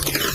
Thank you.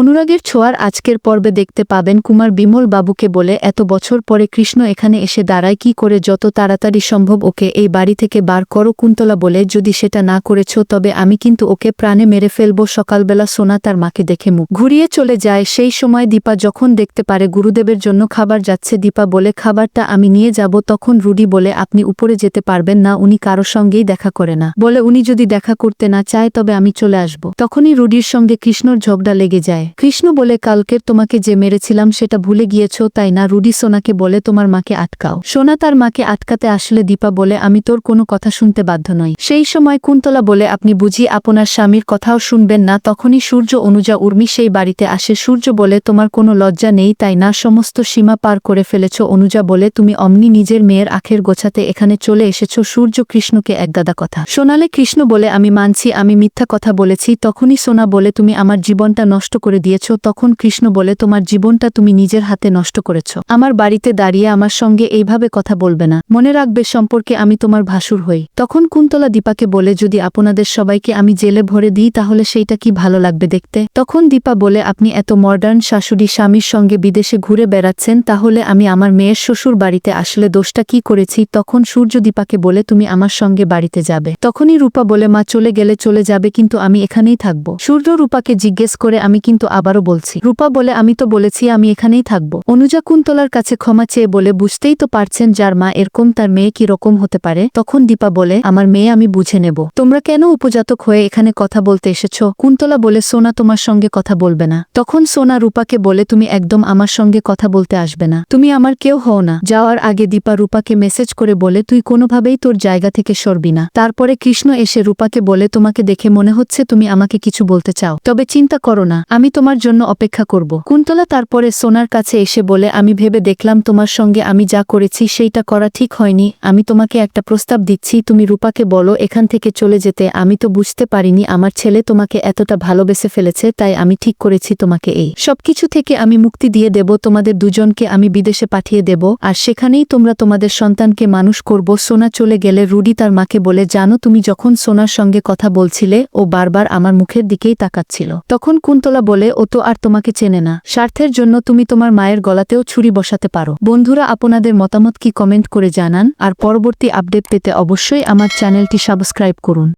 অনুরাগের ছোঁয়ার আজকের পর্বে দেখতে পাবেন কুমার বিমল বাবুকে বলে এত বছর পরে কৃষ্ণ এখানে এসে দাঁড়ায়, কি করে যত তাড়াতাড়ি সম্ভব ওকে এই বাড়ি থেকে বার করো কুন্তলা বলে, যদি সেটা না করেছ তবে আমি কিন্তু ওকে প্রাণে মেরে ফেলব, সকালবেলা সোনা তার মাকে দেখে মুখ ঘুরিয়ে চলে যায়। সেই সময় দীপা যখন দেখতে পারে গুরুদেবের জন্য খাবার যাচ্ছে, দীপা বলে, খাবারটা আমি নিয়ে যাব। তখন রুডি বলে, আপনি উপরে যেতে পারবেন না, উনি কারও সঙ্গেই দেখা করে না। বলে, উনি যদি দেখা করতে না চায় তবে আমি চলে আসব। তখনই রুডির সঙ্গে কৃষ্ণর ঝগড়া লেগে যায়। কৃষ্ণ বলে, কালকের তোমাকে যে মেরেছিলাম সেটা ভুলে গিয়েছ, তাই না? রুডি সোনাকে বলে, তোমার মাকে আটকাও। সোনা তার মাকে আটকাতে আসলে দীপা বলে, আমি তোর কোনো কথা শুনতে বাধ্য নই। সেই সময় কুন্তলা বলে, আপনি বুঝি আপনার স্বামীর কথাও শুনবেন না? তখনই সূর্য, অনুজা, উর্মি সেই বাড়িতে আসে। সূর্য বলে, তোমার কোনো লজ্জা নেই, তাই না? সমস্ত সীমা পার করে ফেলেছ। অনুজা বলে, তুমি অমনি নিজের মেয়ের আখের গোছাতে এখানে চলে এসেছ। সূর্য কৃষ্ণকে একগাদা কথা। সোনালে কৃষ্ণ বলে, আমি মানছি, আমি মিথ্যা কথা বলেছি। তখনই সোনা বলে, তুমি আমার জীবনটা নষ্ট করে দিয়েছ, তখন কৃষ্ণ বলে, তোমার জীবনটা তুমি নিজের হাতে নষ্ট করেছ। আমার বাড়িতে দাঁড়িয়ে আমার সঙ্গে এইভাবে কথা বলবে না। মনে রাখবে সম্পর্কে আমি তোমার ভাসুর হই। তখন কুন্তলা দীপাকে বলে, যদি আপনাদের সবাইকে আমি জেলে ভরে দিই, তাহলে সেইটা কি ভালো লাগবে দেখতে? তখন দীপা বলে, আপনি এত মডার্ন শাশুড়ি স্বামীর সঙ্গে বিদেশে ঘুরে বেড়াচ্ছেন, তাহলে আমি আমার মেয়ের শ্বশুর বাড়িতে আসলে দোষটা কি করেছি? তখন সূর্য দীপাকে বলে, তুমি আমার সঙ্গে বাড়িতে যাবে। তখনই রূপা বলে, মা চলে গেলে চলে যাবে, কিন্তু আমি এখানেই থাকব। সূর্য রূপাকে জিজ্ঞেস করে, আমি কিন্তু আবারও বলছি। রূপা বলে, আমি তো বলেছি, আমি এখানেই থাকব। অনুজা কুন্তলার কাছে ক্ষমা চেয়ে বলে, বুঝতেই তো পারছেন যার মা এরকম, তার মেয়ে কি রকম হতে পারে? তখন দীপা বলে, আমার মেয়ে আমি বুঝে নেব। তোমরা কেন উপজাতক হয়ে এখানে কথা বলতে এসেছ? কুন্তলা বলে, সোনা তোমার সঙ্গে কথা বলবে না। তখন সোনা রূপাকে বলে, তুমি একদম আমার সঙ্গে কথা বলতে আসবে না। তুমি আমার কেউ হও না। যাওয়ার আগে দীপা রূপাকে মেসেজ করে বলে, তুই কোনোভাবেই তোর জায়গা থেকে সরবি না। তারপরে কৃষ্ণ এসে রূপাকে বলে, তোমাকে দেখে মনে হচ্ছে তুমি আমাকে কিছু বলতে চাও। তবে চিন্তা করো না, আমি তোমার জন্য অপেক্ষা করব। কুন্তলা তারপরে সোনার কাছে এসে বলে, আমি ভেবে দেখলাম তোমার সঙ্গে আমি যা করেছি সেইটা করা ঠিক হয়নি। আমি তোমাকে একটা প্রস্তাব দিচ্ছি, তুমি রূপাকে বলো এখান থেকে চলে যেতে। আমি তো বুঝতে পারিনি, আমার ছেলে তোমাকে এতটা ভালোবেসে ফেলেছে, তাই আমি ঠিক করেছি তোমাকে এই। সবকিছু থেকে আমি মুক্তি দিয়ে দেব, তোমাদের দুজনকে আমি বিদেশে পাঠিয়ে দেব, আর সেখানেই তোমরা তোমাদের সন্তানকে মানুষ করব। সোনা চলে গেলে রুডি তার মাকে বলে, জানো তুমি যখন সোনার সঙ্গে কথা বলছিলে, ও বারবার আমার মুখের দিকেই তাকাচ্ছিল। তখন কুন্তলা বলে, ও তো আর তোমাকে চেনে না। স্বার্থের জন্য তুমি তোমার মায়ের গলাতেও ছুরি বসাতে পারো। বন্ধুরা, আপনাদের মতামত কি কমেন্ট করে জানান, আর পরবর্তী আপডেট পেতে অবশ্যই আমার চ্যানেলটি সাবস্ক্রাইব করুন।